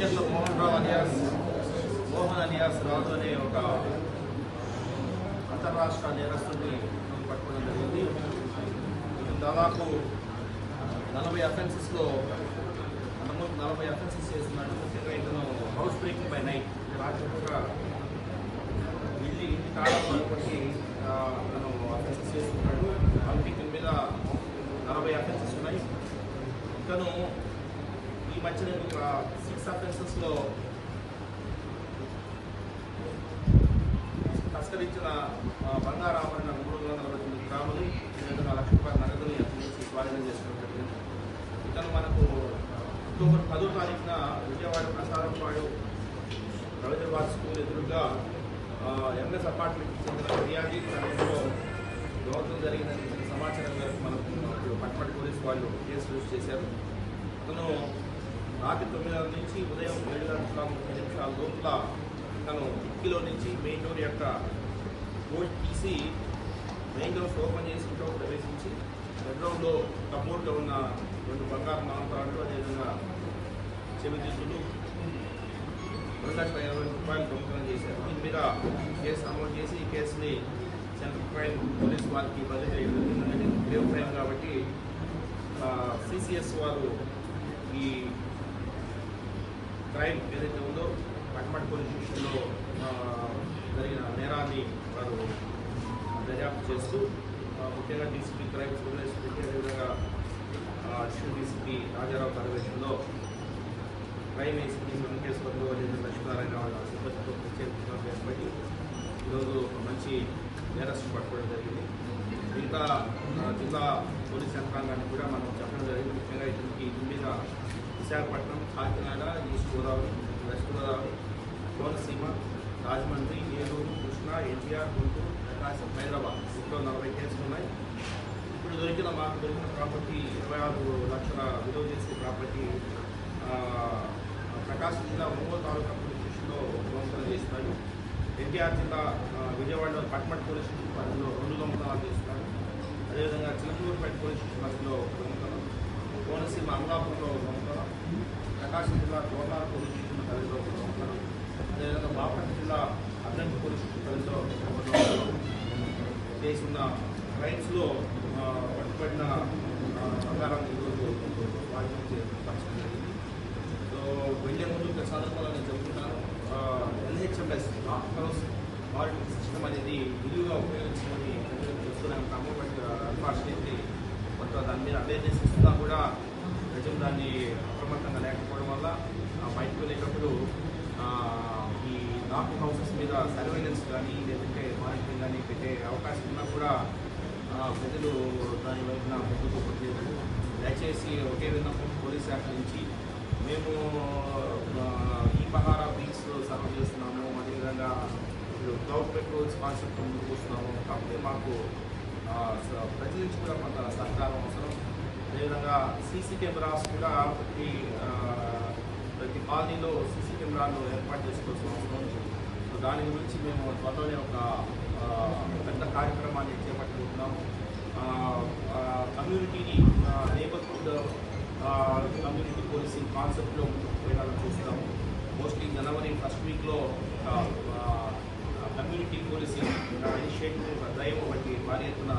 Kancharla Mohan Rao alias Mohan alias Raju అనే ఒక అంతర్రాష్ట్ర నేరస్తుడిని పట్టుకోవడం జరిగింది. దాదాపు నలభై అఫెన్సెస్లో అంతకుముందు నలభై అఫెన్సెస్ చేస్తున్నాడు. ముఖ్యంగా ఇతను హౌస్ బ్రేకింగ్ బై నైట్ రాత్రిపూట వెళ్ళి ఇంటి తాళాలు తను అఫెన్సెస్ చేస్తున్నాడు. కాబట్టి ఇతని మీద నలభై అఫెన్సెస్ ఉన్నాయి. ఇతను ఈ మధ్యన ఒక సిక్స్ అఫెన్సెస్లో తస్కరించిన బంగారు ఆభరణ మూడు వందల నలభై తొమ్మిది గ్రాములు విధంగా లక్ష రూపాయల నగదుని అతని స్వాధీనం చేసుకోవడం ఇతను మనకు అక్టోబర్ పదో తారీఖున విజయవాడ ప్రసారంపాడు రవీంద్రబాద్ స్కూల్ ఎదురుగా ఎంఎస్ అపార్ట్మెంట్కి చెందిన ఫిర్యాది సమయంలో దోహదం జరిగిందని సమాచారం మేరకు మనకు ఇప్పుడు పట్టపట్టి పోలీసు వాళ్ళు కేసు రిజిస్టర్ చేశారు. అతను రాత్రి తొమ్మిది గంటల నుంచి ఉదయం ఏడు గంటల ముప్పై నిమిషాల లోపల తను కిటికీలో నుంచి మెయిన్ డోర్ యొక్క బోల్ట్ తీసి మెయిన్ డోర్స్ ఓపెన్ చేసి ఇంట్లో ప్రవేశించి బెడ్రూమ్లో కమోడ్లో ఉన్న రెండు బంగారు మాంతాళ్ళు అదేవిధంగా చెవిదిద్దులు రెండు లక్షల ఇరవై రూపాయలు దొంగతనం చేశారు. దీని మీద కేసు నమోదు చేసి ఈ కేసుని సెంట్రల్ క్రైమ్ పోలీస్ వారికి బదిలీ చేయడం జరిగింది. గ్రేవ్ క్రైమ్ కాబట్టి సిసిఎస్ వారు ఈ క్రైమ్ ఏదైతే ఉందో పట్టమటి పోలీస్ స్టేషన్లో జరిగిన నేరాన్ని వారు దర్యాప్తు చేస్తూ ముఖ్యంగా డీసీపీ క్రైమ్ సురేష్ రెడ్డి అదేవిధంగా అడిషనల్ డీసీపీ రాజారావు పర్యవేక్షణలో క్రైమ్ ఏసీపీ వెంకటేశ్వర్లు అదేవిధంగా లక్ష్మీనారాయణ వాళ్ళ సిబ్బందితో ప్రత్యేకంగా ఏర్పడి ఈరోజు మంచి నేరస్తు పట్టుకోవడం జరిగింది. మిగతా జిల్లా పోలీస్ యంత్రాంగాన్ని కూడా మనం చెప్పడం జరిగింది. ముఖ్యంగా ఇతనికి ఇది మీద విశాఖపట్నం కాకినాడ ఈస్ట్ గోదావరి వెస్ట్ గోదావరి కోనసీమ రాజమండ్రి ఏలూరు కృష్ణా ఎన్టీఆర్ గుంటూరు ప్రకాశం హైదరాబాద్. ఇంట్లో నలభై కేసులు ఉన్నాయి. ఇప్పుడు దొరికిన మాకు దొరికిన ప్రాపర్టీ ఇరవై ఆరు లక్షల విలువ చేసే ప్రాపర్టీ ప్రకాశం జిల్లా ఒంగోలు తాలూకా పోలీస్ స్టేషన్లో దొంగతనం చేస్తున్నాడు ఎన్టీఆర్ జిల్లా విజయవాడలో పట్మట్ పోలీస్ స్టేషన్ పరిధిలో రెండు దొంగతనాలు చేస్తున్నాడు అదేవిధంగా చిలకలూరుపేట పోలీస్ స్టేషన్ పరిధిలో దొంగతనం కోనసీమ అమలాపురంలో ఒక ప్రకాశం జిల్లా తోర్నార్ పోలీస్ స్టేషన్ పరిధిలో ఒక దొంగతనం అదేవిధంగా బాపట్ల జిల్లా అద్దంకి పోలీస్ స్టేషన్ ఒక దొంగతనం చేసిన క్రైమ్స్లో పట్టుబడిన ప్రకారం బంగారాన్ని ఈరోజు స్వాధీనం చేయడం జరిగింది. సో వెళ్ళే ముందు ఒక సందర్భంలో నేను చెబుతున్నాను ఎల్హెచ్ఎంఎస్ హౌస్ మానిటరింగ్ సిస్టమ్ అనేది విలువగా ఉపయోగించమని ప్రజలకు చెప్తూనే ఉంటాము బట్ అన్ఫార్చునేట్లీ కొంత దాని మీద అవేర్నెస్ ఇస్తున్నా కూడా ప్రజలు దాన్ని అప్రమత్తంగా లేకపోవడం వల్ల బయటకు వెళ్ళేటప్పుడు ఈ నాక్ హౌసెస్ మీద సర్వేలెన్స్ కానీ లేదంటే మానిటరింగ్ కానీ పెట్టే అవకాశం ఉన్నా కూడా ప్రజలు దాని వైపున మొగ్గు చూపట్లేదు దయచేసి ఒకే విన్నపం పోలీస్ శాఖ నుంచి మేము ఈ పహారా బీచ్ సర్వ్ చేస్తున్నాము. అదేవిధంగా ఇప్పుడు క్లౌడ్ పెట్రోల్స్ కాన్సెప్ట్ ముందుకు వస్తున్నాము. కాకపోతే మాకు ప్రజల నుంచి కూడా కొంత సహకారం అవసరం. అదేవిధంగా సీసీ కెమెరాస్ కూడా ప్రతి ప్రతి కాలనీలో సీసీ కెమెరాలు ఏర్పాటు చేసుకోవాల్సిన అవసరం ఉంది. సో దాని గురించి మేము త్వరలోనే ఒక పెద్ద కార్యక్రమాన్ని చేపట్టుకుంటున్నాము కమ్యూనిటీని నేబర్హుడ్ కమ్యూనిటీ పోలీసింగ్ కాన్సెప్ట్లో ముందుకు వెళ్ళాలని చూస్తాము. మోస్ట్లీ జనవరి ఫస్ట్ వీక్లో కమ్యూనిటీ పోలీసింగ్ ఇనిషియేటివ్ డ్రైవ్ వంటి భారీ ఎత్తున